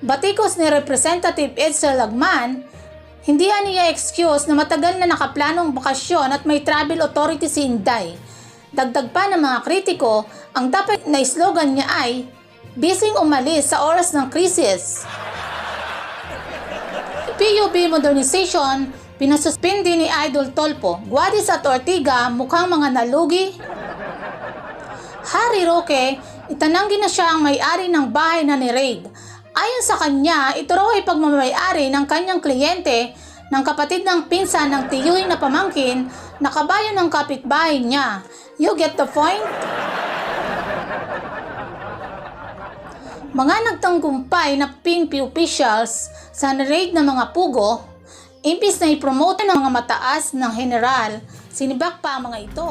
Batikos ni Representative Edsel Lagman, hindi niya excuse na matagal na nakaplanong bakasyon at may travel authority si Inday. Dagdag pa ng mga kritiko, ang dapat na slogan niya ay, Bising umalis sa oras ng krisis. PUB modernization, pinasuspindi ni Idol Tolpo. Guadis at Ortiga mukhang mga nalugi. Harry Roque, itananggi na siya ang may-ari ng bahay na ni Raid. Ayon sa kanya, ito raw ay pagmamayari ng kanyang kliyente ng kapatid ng pinsan ng tiyuhin na pamangkin na kabayo ng kapitbahay niya. You get the point? Mga nagtanggumpay na PNP officials sa raid ng mga pugo, imbis na ipromote ng mga mataas ng general, sinibak pa ang mga ito.